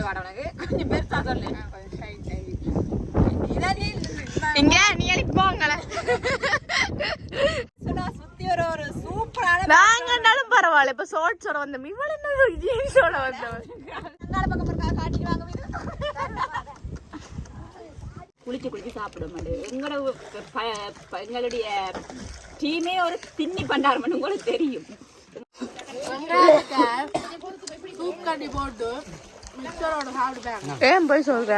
உனக்கு. கொஞ்சம் பெருசா சொல்லு. இங்க நீ அடிக்கு போங்கள சொன்னா சுத்தி ஒரு ஒரு சூப்பரான நாங்கன்னாலும் பரவாயில்ல. இப்ப ஷார்ட்ஸோட வந்த இவள் என்ன ஜீன்ஸோட வந்தவன் அங்காள பக்கம் இருக்கா காட்டிட்டு வாங்க குளிச்சு குளிச்சு சாப்பிட மாட்டேன் எங்களோட ப- ப- எங்களுடைய டீமே ஒரு திண்ணி பண்டாரம் உங்களுக்கு தெரியும். போட்டு ஏன் போய் சொல்ற?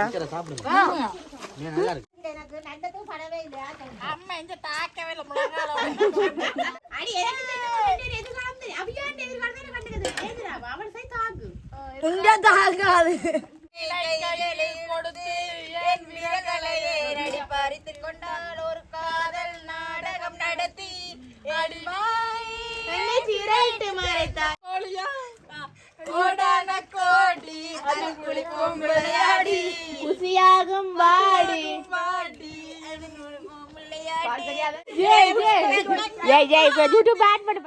அம்மா இந்த தாக்கவே இல்லை முழங்கால அவன் சை தாக்கு. இங்க தாங்காது கொடுத்து என் விரகலையே நடிப்பறித்து கொண்டால் ஒரு காதல் நாடகம் நடத்தி கோடான கோடி அது குளிக்கும் விளையாடி குசியாகும் வாடி பாடி இப்ப யூடியூப் பண்ணு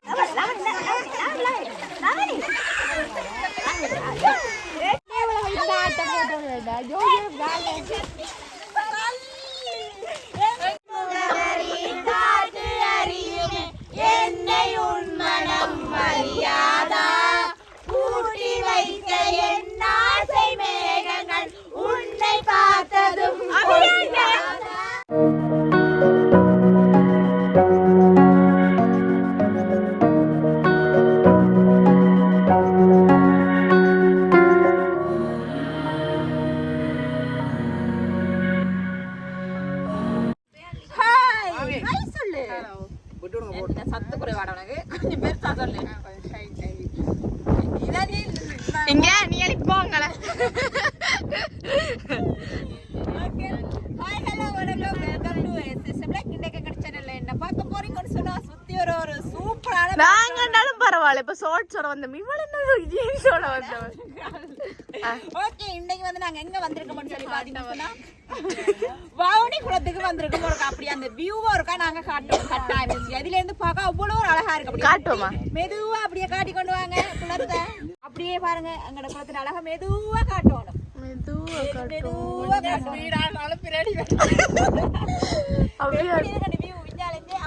என்னை உன் மனம் பூட்டி வைத்த என் ஆசை மேகங்கள் உன்னை பார்த்ததும் குளத்துக்கு வந்திருக்கோம் ஒரு அப்படியே அந்த வியூவா இருக்கா? நாங்க காட்டுவோம் கட்டாயம். அதுல இருந்து பார்க்க அவ்வளவு ஒரு அழகா இருக்கு. அப்படியே காட்டுவோமா? மெதுவா அப்படியே காட்டி கொண்டு வாங்க. குளத்தை. அப்படியே பாருங்க. எங்கட குளத்துல அழகா மெதுவா காட்டணும்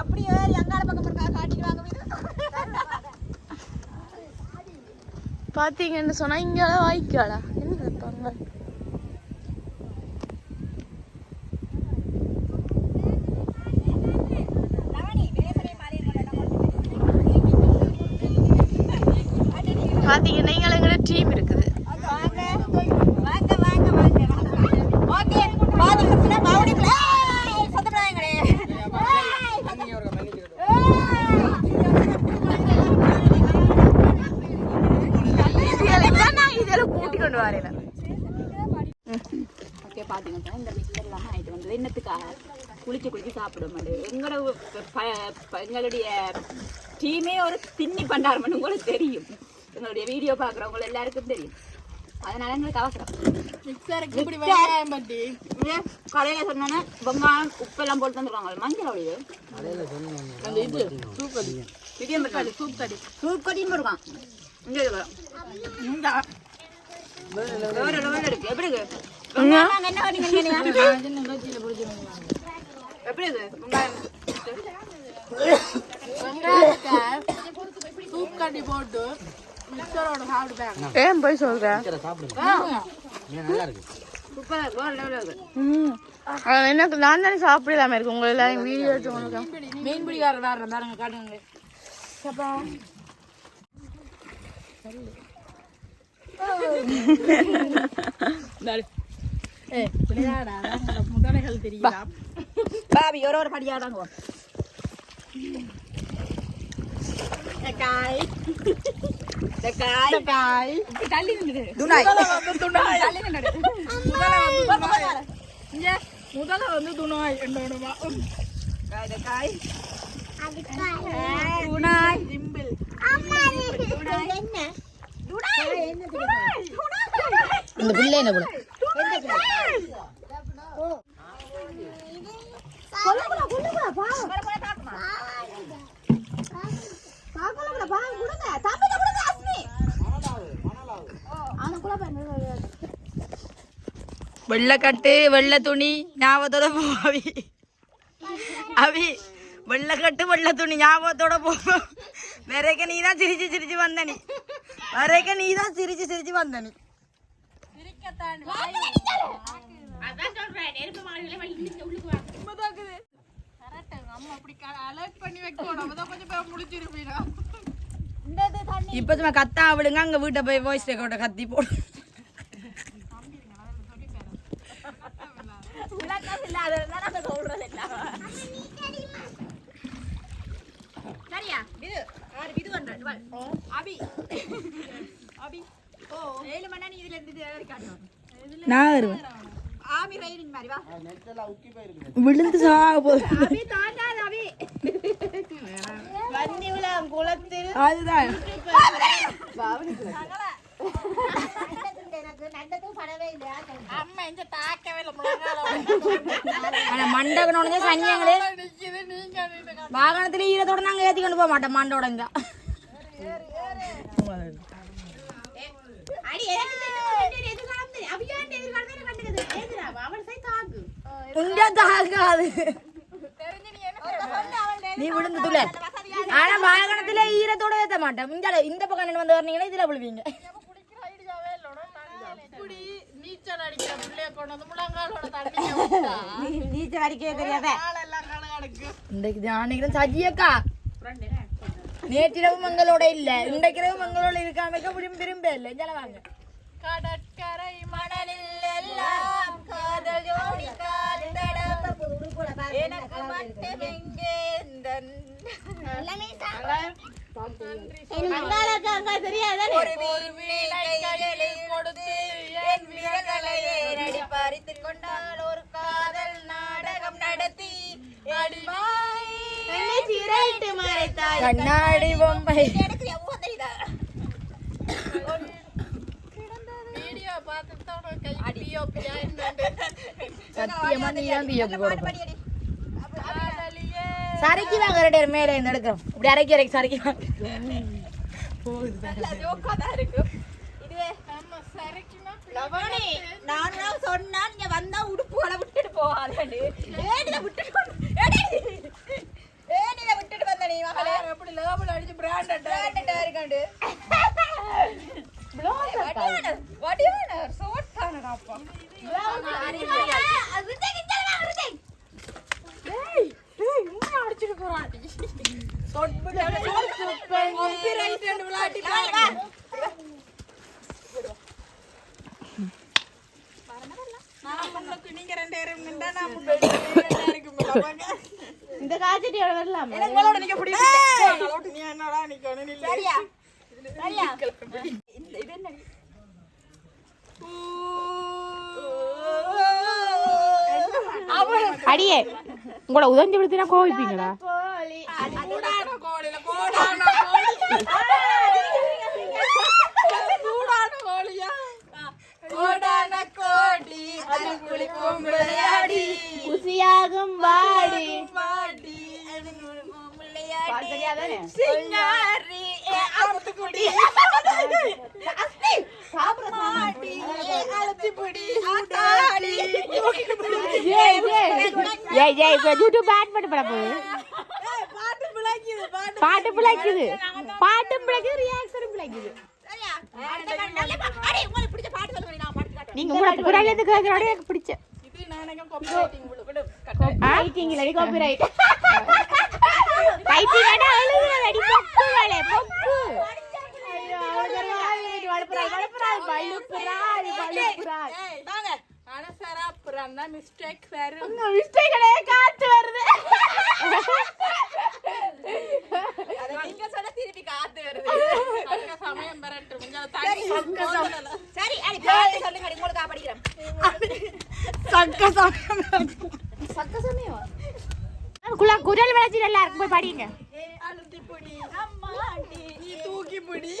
அப்படியே அங்காள பக்கம் காட்டிட்டு வாங்க. பாத்தீங்கன்னு சொன்னா இங்க வாய்க்காளா என்ன இதுல நான் இதெல்லாம் கூட்டி கொண்டு வரேன் ஓகே பாத்தீங்கன்னா இந்த மிக்சர் எல்லாம் ஆயிட்டு வந்தது என்னத்துக்காக குளிச்சு குளிச்சு சாப்பிட மாட்டேன். எங்களோட ப- ப- எங்களுடைய டீமே ஒரு திண்ணி பண்டாரம் உங்களுக்கு தெரியும். எங்களுடைய வீடியோ பார்க்குறவங்க எல்லாருக்கும் தெரியும். அதனால எங்களுக்கு அவசரம். மிக்சருக்கு இப்படி வெங்காயம் பட்டி இது கடையில சொன்னோன்னே வெங்காயம் உப்பெல்லாம் போட்டு தந்துருவாங்க மஞ்சள் அப்படி அந்த இது சூப் இருக்காது சூப் சூப் இருக்கான் இங்கே இருக்கு இந்த. வேற லெவலில் இருக்கு. எப்படி இருக்கு என்ன? பண்ணி எப்படி இருக்கு வெங்காயம். வெங்காயத்தை சூப் கட்டி போட்டு ஏன் போய் சொல்ற? எனக்கு நான் தானே சாப்பிடலாம இருக்கு. உங்களை எல்லாம் வீடியோ எடுத்து உங்களுக்கு மீன் பிடிக்கார வேற பாருங்க காட்டுங்க முதலைகள் தெரியுதா பாபி ஒரு ஒரு படியாடாங்க. காய் காய் காய் தள்ளி நின்று துணாய் வந்து துணாய் தள்ளி நின்று முதலை வந்து துணாய் இங்க முதலை வந்து துணாய் என்னோடமா காய் காய் துணாய் ஜிம்பிள் இந்த பிள்ளை என்ன கூட வெள்ளைக்கட்டு வெள்ளை துணி ஞாபகத்தோட போ அவி அவி வெள்ளைக்கட்டு வெள்ளை துணி ஞாபகத்தோட போ. வரைக்க நீ தான் சிரிச்சு சிரிச்சு வந்த நீ. வரைக்க நீ தான் சிரிச்சு சிரிச்சு வந்த நீ. இப்ப சும்மா கத்தா விடுங்க அங்க வீட்டை போய் வாய்ஸ் ரெக்கார்ட கத்தி போடு. விளக்கம் இல்லாததுதான் நாங்க சொல்றது எல்லாம். சரியா இது ஆறு இது பண்றேன் வா. அபி அபி ஓ ஏழு மணி நீ இதுல இருந்து காட்டுவோம் நான் வருவேன் ஆமி ரைடிங் மாதிரி வா விழுந்து சாக போகுது அபி தாண்டாது அபி வன்னி உலகம் குளத்தில் அதுதான் அம்மா இந்த தாக்கவே இல்லை ஆனா மண்டபம் உடஞ்ச சனியங்களே வாகனத்துல ஈரத்தோட நாங்க ஏத்தி கொண்டு போக மாட்டோம் மண்டை உடஞ்சா அடி எனக்கு தெரியும் எதிர்காலம் தெரியும் அபியாண்ட எதிர்காலம் தானே கண்டுக்குது ஏதுடா அவள் சை தாக்கு. உண்ட தாங்காது நீ விழுந்து துள ஆனா வாகனத்துல ஈரத்தோட ஏத்த மாட்டோம். இந்த பக்கம் வந்து வரீங்கன்னா இதுல விழுவீங்க. நீச்சல் அடிக்கவே தெரியாத இன்றைக்கு அன்னைக்கு சஜியக்கா நேற்றிரவு மங்களோட இல்ல இன்றைக்கு மங்களோட இருக்காம விரும்ப விரும்ப இல்ல இங்க வாங்க கடற்கரை மணலில் எல்லாம் காதல் ஜோடி எனக்கு மட்டும் எங்கே இந்த வீணை கொண்டால் ஒரு காதல் நாடகம் நடத்தி கண்ணாடி பொம்மை. சத்தியமா நீ தான் பிஎப் போட சரக்கி வாங்க ரெண்டு பேரும் மேலே இருந்து எடுக்கிறோம். இப்படி அரைக்கி அரைக்கி சரக்கி வாங்க. நல்ல ஜோக்கா தான் இருக்கு. இதுவே. லவணி நான் தான் சொன்னா நீங்க வந்தா உடுப்புகளை விட்டுட்டு போகாதே ஏடில விட்டுட்டு வந்த- ஏடி ஏடில விட்டுட்டு வந்த நீ மகளே எப்படி லேபிள் அடிச்சு பிராண்டட் பிராண்டட் இருக்காண்டு வடிவான வடிவான சோட் தானடாப்பா இந்த காய்ச்சடி வரலாம்? சரியா? சரியா? இந்த இது என்ன அடியே உங்களை உதஞ்சு விடுத்தினா கோவிப்பீங்களா? கோடான குளிக்கும் விளையாடி குசியாகும் வாடி. பாடி சிங்காரி அமுத்துக்குடி. அழுத்திப்புடி. ஏய் ஏய் இப்ப யூடியூப் பேட் பண்ண போட போகுது பாட்டு பிழைக்குது பாட்டு. பிழைக்குது. பாட்டும் பிழைக்குது ரியாக்ஷனும் பிழைக்குது சரியா அடுத்த பாட்டு நல்ல பாட்டு. அடே, உங்களுக்கு பிடிச்ச பாட்டு சொல்லுங்க நீங்க உங்களோட குரல் எது கேட்கறோட எனக்கு பிடிச்ச. ரைட்டிங் இல்லடி காப்பிரைட் ரைட்டிங் அட எழுதுறடி பொக்கு வேலை பொக்கு. ஐயோ அவளுக்கு வளப்புறாய் வளப்புறாய் வளப்புறாய் வளப்புறாய் வாங்க. மிஸ்டேக்களே காத்து வருது. நீங்க சொல்ல திருப்பி காத்து வருது சரி அடி பாட்டு சொல்லுங்க அடி உங்களுக்கு படிக்கிறேன் சக்க சமயம் குலா குரல் வளர்ச்சி நல்லா இருக்கு போய் படிங்க அழுத்திப்புடி அம்மாண்டி நீ தூக்கி பிடி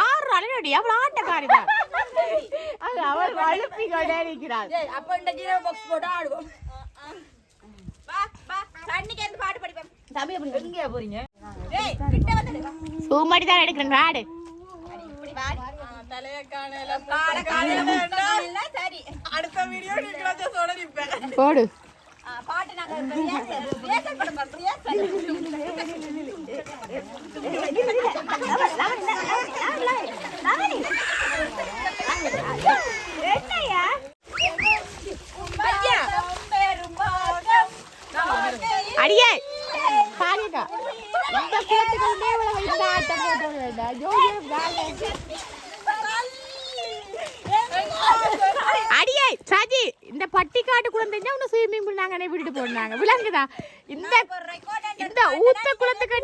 ஆறு அழகடி அவள் ஆட்டக்காரிதான் அது அவள் வழுப்பி கொண்டே இருக்கிறாள் ஏய் அப்ப இந்த ஜீரோ பாக்ஸ் போட்டு ஆடுவோம் பாட்டு படிப்பேன் தம்பி அப்படி எங்கேயா போறீங்க சூமாடி தான் எடுக்கிறேன் வாடு போடு பாட்டு நாங்க அடியே பாருங்க இந்த இவ்வளவு இந்த ஆட்டம் போட்டு ஜோதியம் அடியே சாஜி இந்த பட்டிக்காட்டு குழந்தைங்க உன்னை ஸ்விம்மிங் பூல் நாங்க விட்டுட்டு போனாங்க. விளங்குதா இந்த இந்த ஊத்த குளத்துக்கு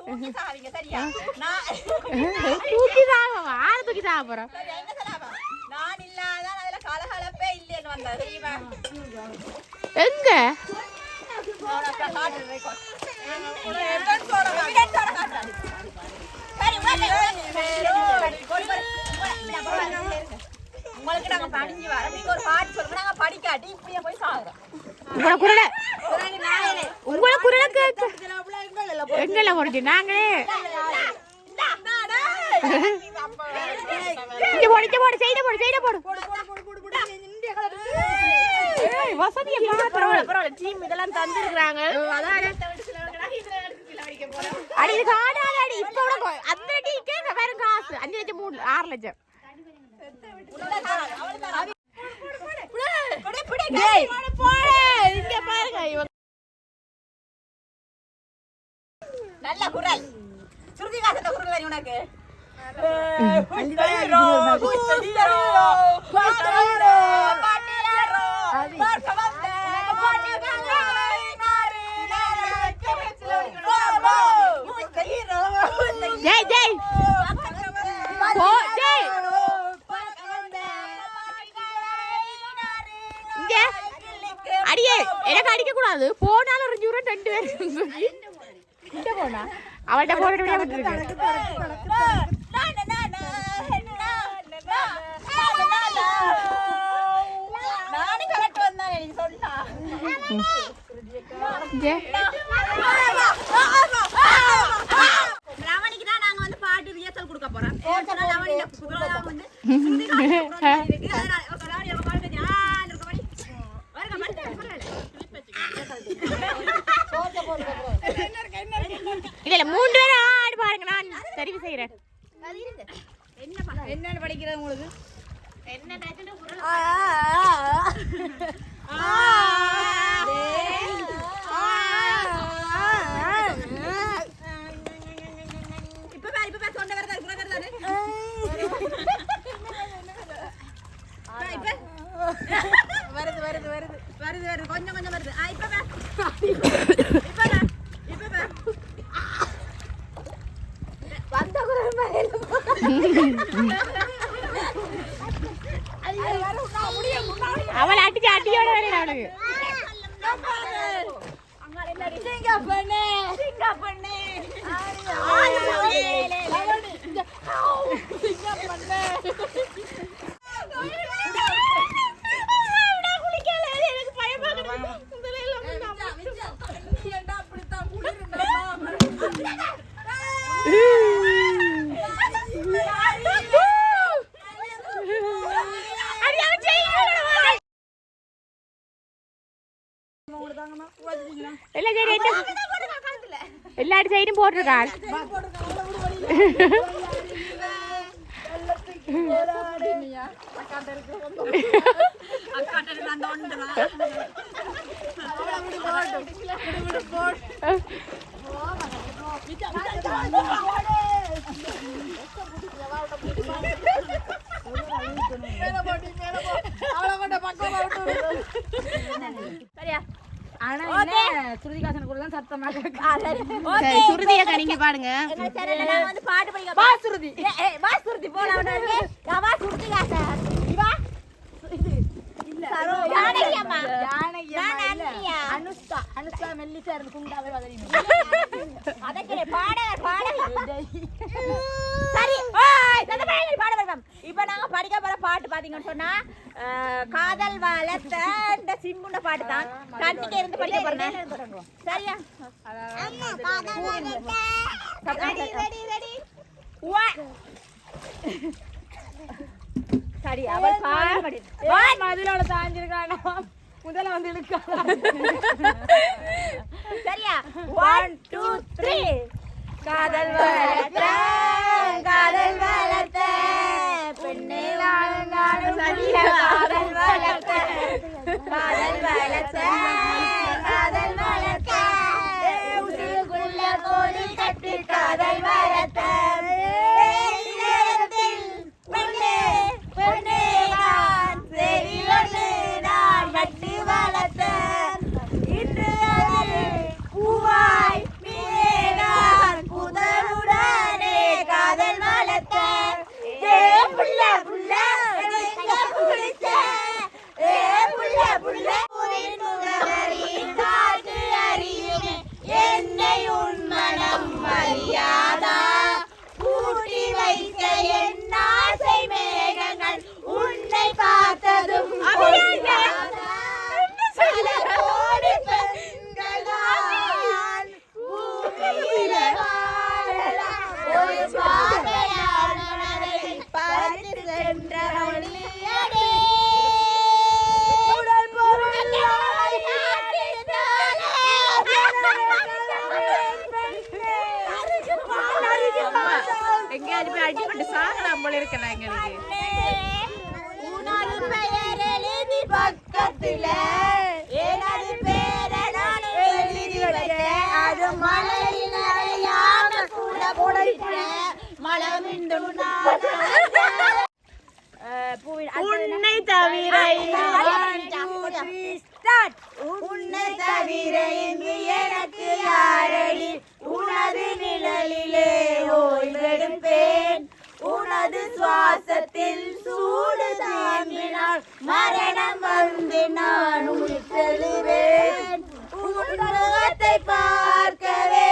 தூக்கி சாவிங்க சரியா? நான் தூக்கி சாவா ஆறு தூக்கி சாவ போறோம் சரி, என்ன சொல்லாம? நான் இல்லாதான் அதுல கலகலப்பே இல்லைன்னு வந்தா தெரியுமா? எங்க. உங்களுக்கு நாங்க படிஞ்சு வரோம் நீங்க ஒரு பாட்டு சொல்லுங்க நாங்க படிக்காட்டி போய் சாகுறோம் உங்களோட குரலை பிறகு நாங்களே உங்களோட குரலை கேட்க. எங்கெல்லாம் போடுச்சு நாங்களே. இங்க போடு இங்க போடு சைட போடு சைட போடு. ஏய், வசதியை பாரு. டீம் இதெல்லாம் தந்துருக்காங்க அடி இது அடி. இப்ப கூட அந்த டீக்கே வெறும் காசு. அஞ்சு லட்சம் மூணு ஆறு லட்சம். இங்க பாருங்க நல்ல குரல். சுருதி காசத்த குரல் தானே உனக்கு ஜெய் ஜெய் போ ஜெய் இங்க. அடியே எனக்கு அடிக்க கூடாது போனாலும் ஒரு ஜூரம் ரெண்டு பேரும் போனா. அவள்கிட்ட போன விட்டுருக்கு நானும் கரெக்ட் வந்தேன் நீ சொன்னா ஜெய் ரமணிக்கு தான் நாங்க வந்து பாட்டு ரிஹர்சல் கொடுக்க போறோம் ஏன்னா ரமணில புகழலாம் வந்து சுருதி காசு இருக்கு அதனால ஒரு நாள் எங்க பாட்டு ஞான இருக்க மாதிரி வருங்க மட்டும் இல்ல இல்ல மூணு பேரும் ஆடு பாருங்க நான் தெரிவு செய்யறேன் என்னன்னு படிக்கிறது உங்களுக்கு? இப்ப பாரு இப்ப பாரு தொண்டை வரதா குறை வரதா இப்ப வருது வருது வருது வருது வருது கொஞ்சம் கொஞ்சம் வருது ஆ இப்ப பாரு இப்ப பாரு இப்ப பாரு வந்த குரல் மாதிரி அவளை அடிச்சு அடியோட வரல அவளுக்கு. பண்ணு എല്ലാ ചേരും പോട്ടിട്ടാൽ ചേരും போட்டிருக்காள் ஆனா என்ன ஸ்ருதிகாசன் கூட தான் சத்தமா சரி. சுருதியை கணிங்க வந்து பாட்டு படிக்க வா சுருதி. வா சுருதி போலாம் வா சுருதி காசா இவா ஜானகி அம்மா நான் அன்னியா அனுஷ்கா அனுஷ்கா மெல்லிசா இருந்து குண்டாவே வதறி பாடகர் பாடகர். சரி ஓய் அந்த பையன் பாட வருவோம் இப்போ நாங்க படிக்க போற பாட்டு பாத்தீங்கன்னு சொன்னா காதல் வளர்த்த இந்த சிம்புண்ட பாட்டு தான். கண்ணுக்கு இருந்து படிக்க போறேன். சரியா? சரி அவள் பாடு மதிலோட சாஞ்சிருக்கானா முதல்ல வந்து இழுக்கா சரியா ஒன் டூ த்ரீ காதல் வளர்த்த காதல் வளர்த்த பெண்ணே காதல் வளர்த்த காதல் வளர்த்த காதல் வளர்த்த உசுருக்குள்ள கோடி கட்டி காதல் வளர்த்த நேரத்தில் பெண்ணே பெண்ணே நான் சரி ஒன்று நான் கட்டி வளர்த்த இன்று அது பூவாய் மீனான் புதருடனே காதல் வளர்த்த ஏ புள்ள புள்ள எங்க புடிச்ச ஏ புள்ள புள்ள ஊரின் முகவரி காட்டு அறியுமே என்னை உன் மனம் அறியாதா பூட்டி வைத்த என் ஆசை மேகங்கள் உன்னை பார்த்ததும் பொய்யாதா? பல கோடி பெண்களால் பூமியிலே வாழலாம். ஒரு பார்வையால் மனதை பறித்து சென்ற ஒளியடே. உடல் பொருளாய் எங்கேயாவது போய் அடிபட்டு சாகலாம் போல இருக்கலாம் எங்களுக்கு உனது பெயர் எழுதி பக்கத்துல எனது பேரை நான் எழுதி வைக்கிறேன் அது மழையில் நனையாம கூட போடுறேன் மழை மிண்டும் உன்னை தவிர உன்னை தவிர இங்கு எனக்கு யாரடி? உனது நிழலிலே ஓய்வெடுப்பேன். உனது சுவாசத்தில் சூடு தாங்கினால் மரணம் வந்து நான் உயிர்த்தெழுவேன் உன் முகத்தை பார்க்கவே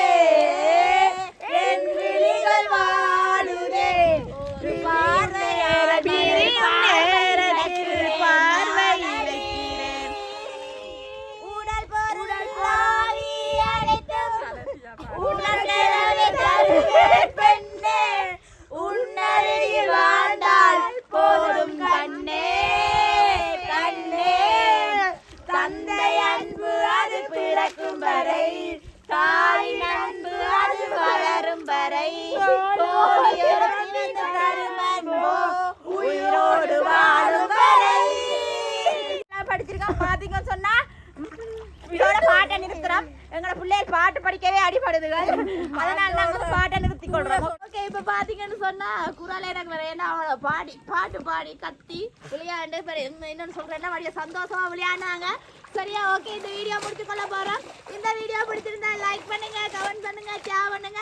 இதோட பாட்டை நிறுத்துறோம். எங்களோட பிள்ளைகள் பாட்டு படிக்கவே அடிபடுதுகள் அதனால நாங்க பாட்டை நிறுத்தி கொள்றோம். ஓகே இப்ப பாத்தீங்கன்னு சொன்னா குரல் எனக்கு வேற என்ன அவள பாடி பாட்டு பாடி கத்தி விளையாண்டு இன்னொன்னு சொல்றேன் வழிய சந்தோஷமா விளையாடினாங்க. சரியா ஓகே இந்த வீடியோ முடிச்சு கொள்ள போறோம். இந்த வீடியோ பிடிச்சிருந்தா லைக் பண்ணுங்க கமெண்ட் பண்ணுங்க ஷேர் பண்ணுங்க.